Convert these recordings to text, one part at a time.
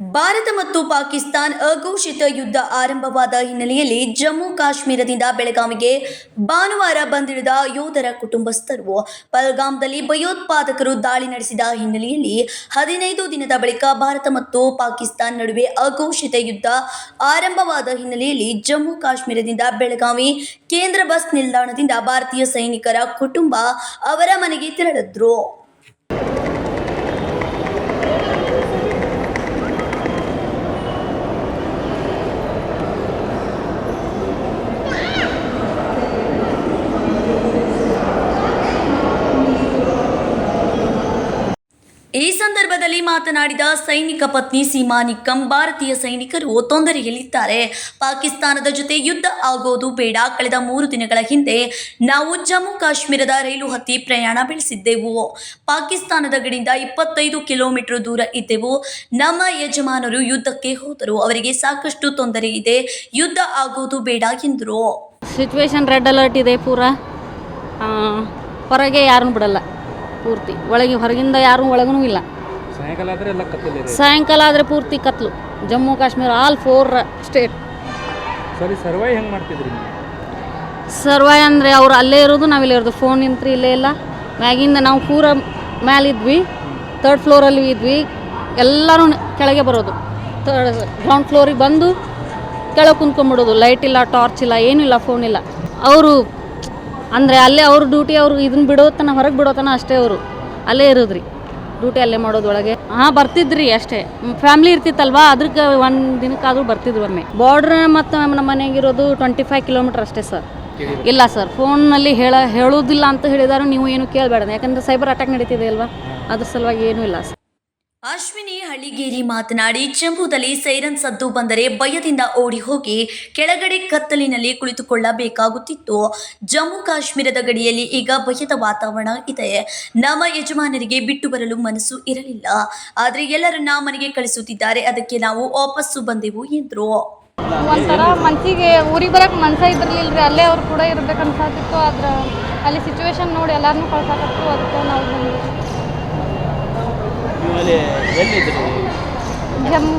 ಭಾರತ ಮತ್ತು ಪಾಕಿಸ್ತಾನ್ ಅಘೋಷಿತ ಯುದ್ಧ ಆರಂಭವಾದ ಹಿನ್ನೆಲೆಯಲ್ಲಿ ಜಮ್ಮು ಕಾಶ್ಮೀರದಿಂದ ಬೆಳಗಾವಿಗೆ ಭಾನುವಾರ ಬಂದಿಳಿದ ಯೋಧರ ಕುಟುಂಬಸ್ಥರು ಪಲ್ಗಾಮ್ದಲ್ಲಿ ಭಯೋತ್ಪಾದಕರು ದಾಳಿ ನಡೆಸಿದ ಹಿನ್ನೆಲೆಯಲ್ಲಿ ಹದಿನೈದು ದಿನದ ಬಳಿಕ ಭಾರತ ಮತ್ತು ಪಾಕಿಸ್ತಾನ್ ನಡುವೆ ಅಘೋಷಿತ ಯುದ್ಧ ಆರಂಭವಾದ ಹಿನ್ನೆಲೆಯಲ್ಲಿ ಜಮ್ಮು ಕಾಶ್ಮೀರದಿಂದ ಬೆಳಗಾವಿ ಕೇಂದ್ರ ಬಸ್ ನಿಲ್ದಾಣದಿಂದ ಭಾರತೀಯ ಸೈನಿಕರ ಕುಟುಂಬ ಅವರ ಮನೆಗೆ ತೆರಳಿದ್ರು. ಈ ಸಂದರ್ಭದಲ್ಲಿ ಮಾತನಾಡಿದ ಸೈನಿಕ ಪತ್ನಿ ಸೀಮಾ ನಿಕ್ಕಂ, ಭಾರತೀಯ ಸೈನಿಕರು ತೊಂದರೆಯಲ್ಲಿದ್ದಾರೆ. ಪಾಕಿಸ್ತಾನದ ಜೊತೆ ಯುದ್ಧ ಆಗೋದು ಬೇಡ. ಕಳೆದ ಮೂರು ದಿನಗಳ ಹಿಂದೆ ನಾವು ಜಮ್ಮು ಕಾಶ್ಮೀರದ ರೈಲು ಹತ್ತಿ ಪ್ರಯಾಣ ಬೆಳೆಸಿದ್ದೆವು. ಪಾಕಿಸ್ತಾನದ ಗಡಿಯಿಂದ ಇಪ್ಪತ್ತೈದು ಕಿಲೋಮೀಟರ್ ದೂರ ಇದ್ದೆವು. ನಮ್ಮ ಯಜಮಾನರು ಯುದ್ಧಕ್ಕೆ ಹೋದರು. ಅವರಿಗೆ ಸಾಕಷ್ಟು ತೊಂದರೆ ಇದೆ. ಯುದ್ಧ ಆಗೋದು ಬೇಡ ಎಂದರು. ಸಿಚುವೇಶನ್ ರೆಡ್ ಅಲರ್ಟ್ ಇದೆ ಪೂರ. ಹೊರಗೆ ಯಾರನ್ನು ಬಿಡಲ್ಲ. ಪೂರ್ತಿ. ಒಳಗೆ ಹೊರಗಿಂದ ಯಾರು ಒಳಗೂ ಇಲ್ಲ. ಸಾಯಂಕಾಲ ಆದರೆ ಎಲ್ಲ ಕತ್ತಲಿದೆ ಸಾಯಂಕಾಲ ಆದರೆ ಪೂರ್ತಿ ಕತ್ಲು. Jammu Kashmir all four state ಸರಿ ಸರ್ವೈ ಹೆಂಗೆ ಮಾಡ್ತಿದ್ರಿ ನೀವು? ಸರ್ವಾಯ್ ಅಂದರೆ ಅವ್ರು ಅಲ್ಲೇ ಇರೋದು ನಾವಿಲ್ಲೇ ಇರೋದು. ಫೋನ್ ನಿಂತ್ರಿ ಇಲ್ಲೇ ಇಲ್ಲ. ಮ್ಯಾಗಿಂದ ನಾವು ಪೂರ ಮ್ಯಾಲಿದ್ವಿ. ತರ್ಡ್ ಫ್ಲೋರಲ್ಲಿ ಇದ್ವಿ. ಎಲ್ಲರೂ ಕೆಳಗೆ ಬರೋದು. ತರ್ಡ್ ಗ್ರೌಂಡ್ ಫ್ಲೋರಿಗೆ ಬಂದು ಕೆಳಗೆ ಕುಂತ್ಕೊಂಡ್ಬಿಡೋದು. ಲೈಟ್ ಇಲ್ಲ ಟಾರ್ಚ್ ಇಲ್ಲ ಏನಿಲ್ಲ ಫೋನ್ ಇಲ್ಲ. ಅವರು ಅಂದರೆ ಅಲ್ಲೇ ಅವ್ರ ಡ್ಯೂಟಿ ಅವರು ಇದನ್ನ ಬಿಡೋತನ, ಹೊರಗೆ ಬಿಡೋತನ ಅಷ್ಟೇ ಅವರು. ಅಲ್ಲೇ ಇರೋದ್ರಿ. ಡ್ಯೂಟಿ ಅಲ್ಲೇ ಮಾಡೋದ್ರೊಳಗೆ. ಒಳಗೆ ಹಾಂ, ಬರ್ತಿದ್ರಿ ಅಷ್ಟೇ. ಫ್ಯಾಮ್ಲಿ ಇರ್ತಿತ್ತಲ್ವಾ? ಅದಕ್ಕೆ ಒಂದು ದಿನಕ್ಕಾದ್ರೂ ಬರ್ತಿದ್ರು ಒಮ್ಮೆ. ಬಾರ್ಡ್ರ್ ಮತ್ತು ನಮ್ಮ ಮನೆಗಿರೋದು ಟ್ವೆಂಟಿ ಫೈವ್ ಕಿಲೋಮೀಟರ್ ಅಷ್ಟೇ ಸರ್ ಇಲ್ಲ ಸರ್ ಫೋನಲ್ಲಿ ಹೇಳ, ಹೇಳೋದಿಲ್ಲ ಅಂತ ಹೇಳಿದಾರು ನೀವು ಏನು ಕೇಳಬೇಡ ಯಾಕಂದ್ರೆ ಸೈಬರ್ ಅಟ್ಯಾಕ್ ನಡೀತಿದೆ ಅಲ್ವಾ? ಅದ್ರ ಸಲುವಾಗಿ ಏನೂ ಇಲ್ಲ ಸರ್ ಅಶ್ವಿನಿ ಹಳ್ಳಿಗೇರಿ ಮಾತನಾಡಿ ಜಂಬೂದಲ್ಲಿ ಸೈರನ್ ಸದ್ದು ಬಂದರೆ ಭಯದಿಂದ ಓಡಿ ಹೋಗಿ ಕೆಳಗಡೆ ಕತ್ತಲಿನಲ್ಲಿ ಕುಳಿತುಕೊಳ್ಳಬೇಕಾಗುತ್ತಿತ್ತು. ಜಮ್ಮು ಕಾಶ್ಮೀರದ ಗಡಿಯಲ್ಲಿ ಈಗ ಭಯದ ವಾತಾವರಣ ಇದೆ. ನಮ್ಮ ಯಜಮಾನರಿಗೆ ಬಿಟ್ಟು ಬರಲು ಮನಸ್ಸು ಇರಲಿಲ್ಲ. ಆದರೆ ಎಲ್ಲರನ್ನ ಮನೆಗೆ ಕಳಿಸುತ್ತಿದ್ದಾರೆ. ಅದಕ್ಕೆ ನಾವು ವಾಪಸ್ಸು ಬಂದೆವು ಎಂದರು. ಒಂಥರ ಮನಸ್ಸಿಗೆ ಊರಿಗೆ ಬರಕ್ಕೆ ಮನಸ್ಸ ಇದ್ರಲಿಲ್ಲ ಅಲ್ಲೇ ಅವ್ರು ಕೂಡ ಇರ್ಬೇಕು ಅನ್ಸಾತಿತ್ತು ಆದ್ರೆ ಅಲ್ಲಿ ಸಿಚುವೇಶನ್ ನೋಡಿ ಎಲ್ಲಾರನ್ನೂ ಕಳ್ಸಾಕತ್ತು. ಅದಕ್ಕೆ ನಾವು ಅಲ್ಲಿ ಎಲ್ಲಿದ್ರಿ? ಜಮ್ಮು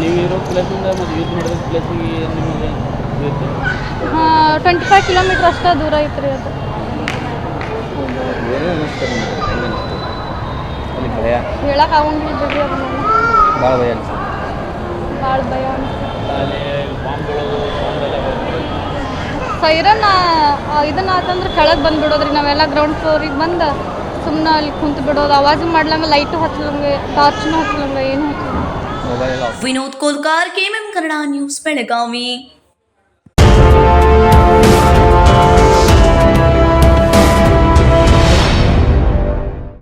ನೀವು ಇರೋ ಪ್ಲೇಸಿಂದ ಮತ್ತು ಯೂಸ್ ಮಾಡಿದ ಪ್ಲೇಸಿಗೆ ನಿಮಗೆ ಟ್ವೆಂಟಿ ಫೈವ್ ಕಿಲೋಮೀಟ್ರ್ ಅಷ್ಟೇ ದೂರ ಐತೆ ರೀ ಅದು ಹೇಳಕ್ ಆಗಂಗಿಲ್ಲ ಅದನ್ನೆಲ್ಲ ಭಾಳ ಭಯ ಭಾಳ ಭಯ ಸೈರನ್ ಇದನ್ನ ಆತಂದ್ರೆ ಕೆಳಗೆ ಬಂದ್ಬಿಡೋದ್ರಿ ನಾವೆಲ್ಲ ಗ್ರೌಂಡ್ ಫ್ಲೋರಿಗೆ ಬಂದು ಸುಮ್ಮನೆ ಅಲ್ಲಿ ಕುಂತು ಬಿಡೋದು. ಅವಾಜು ಮಾಡ್ಲಂಗ ಲೈಟು ಹಚ್ಲಂಗೆ ಟಾರ್ಚ್ನು ಹಚ್ಲಂಗ ಏನು ಹಚ್ಚಲಂಗ ವಿನೋದ್ ಕೋಲ್ಕಾರ್, ಕೆಎಂಎಂ ಕನ್ನಡ ನ್ಯೂಸ್ ಬೆಳಗಾವಿ.